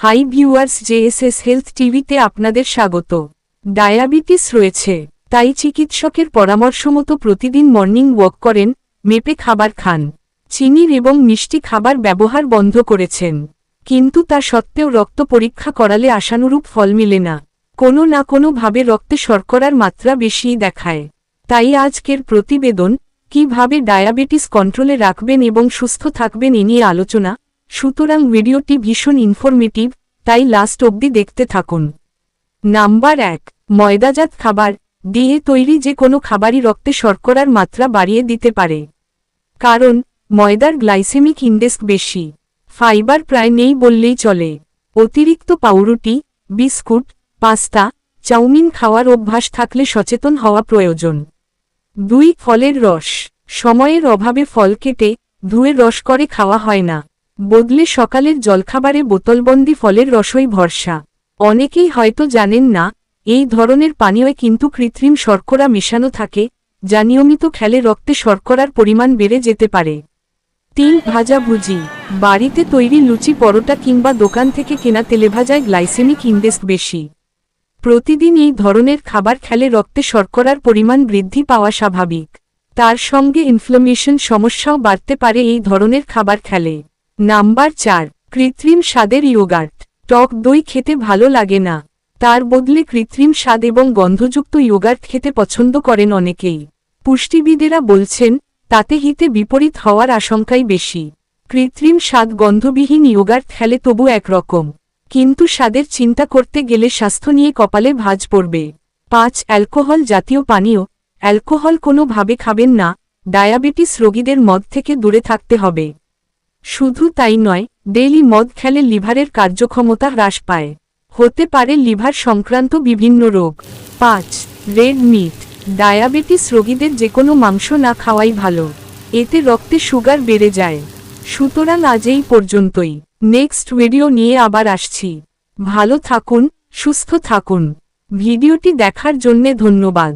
Hi viewers, JSS health টিভিতে আপনাদের স্বাগত। ডায়াবেটিস রয়েছে, তাই চিকিৎসকের পরামর্শ মতো প্রতিদিন মর্নিং ওয়াক করেন, মেপে খাবার খান। চিনির এবং মিষ্টি খাবার ব্যবহার বন্ধ করেছেন। কিন্তু তা সত্ত্বেও রক্ত পরীক্ষা করালে আশানুরূপ ফল মিলে না। কোনো না কোনোভাবে রক্তে শর্করার মাত্রা বেশিই দেখায়। তাই আজকের প্রতিবেদন, কীভাবে ডায়াবেটিস কন্ট্রোলে রাখবেন এবং সুস্থ থাকবেন এ নিয়ে আলোচনা সুতরাং ভিডিওটি ভীষণ ইনফরমেটিভ তাই লাস্ট অবধি দেখতে থাকুন। নাম্বার এক, ময়দাজাত খাবার, দিয়ে তৈরি যে কোনো খাবারই রক্তে শর্করার মাত্রা বাড়িয়ে দিতে পারে। কারণ, ময়দার গ্লাইসেমিক ইন্ডেক্স বেশি। ফাইবার প্রায় নেই বললেই চলে। অতিরিক্ত পাউরুটি, বিস্কুট, পাস্তা, চাউমিন খাওয়ার অভ্যাস থাকলে সচেতন হওয়া প্রয়োজন। দুই, ফলের রস। সময়ের অভাবে ফল কেটে ধুয়ে রস করে খাওয়া হয় না। বদলে সকালের জলখাবারে বোতলবন্দি ফলের রসই ভরসা। অনেকেই হয়তো জানেন না, এই ধরনের পানীয় কিন্তু কৃত্রিম শর্করা মেশানো থাকে, যা নিয়মিত খেলে রক্তে শর্করার পরিমাণ বেড়ে যেতে পারে। তিন ভাজা ভুজি, বাড়িতে তৈরি লুচি পরোটা কিংবা দোকান থেকে কেনা তেলেভাজায় গ্লাইসেমিক ইন্ডেক্স বেশি। প্রতিদিন এই ধরনের খাবার খেলে রক্তে শর্করার পরিমাণ বৃদ্ধি পাওয়া স্বাভাবিক। তার সঙ্গে ইনফ্লামেশন সমস্যাও বাড়তে পারে এই ধরনের খাবার খেলে। নাম্বার চার, কৃত্রিম স্বাদের ইয়োগার্ট টক দই খেতে ভালো লাগে না। তার বদলে কৃত্রিম স্বাদ এবং গন্ধযুক্ত ইয়োগার্ট খেতে পছন্দ করেন অনেকেই। পুষ্টিবিদেরা বলছেন, তাতে হিতে বিপরীত হওয়ার আশঙ্কাই বেশি। কৃত্রিম স্বাদ গন্ধবিহীন ইয়োগার্ট খেলে তবু একরকম। কিন্তু স্বাদের চিন্তা করতে গেলে স্বাস্থ্য নিয়ে কপালে ভাজ পড়বে। পাঁচ, অ্যালকোহল জাতীয় পানীয়, অ্যালকোহল কোনোভাবে খাবেন না, ডায়াবেটিস রোগীদের মদ থেকে দূরে থাকতে হবে। শুধু তাই নয়, ডেইলি মদ খেলে লিভারের কার্যক্ষমতা হ্রাস পায়। হতে পারে লিভার সংক্রান্ত বিভিন্ন রোগ। পাঁচ, রেড মিট। ডায়াবেটিস রোগীদের যে কোনো মাংস না খাওয়াই ভালো। এতে রক্তে সুগার বেড়ে যায়। সুতরাং আজ এই পর্যন্তই। নেক্সট ভিডিও নিয়ে আবার আসছি। ভালো থাকুন, সুস্থ থাকুন। ভিডিওটি দেখার জন্যে ধন্যবাদ।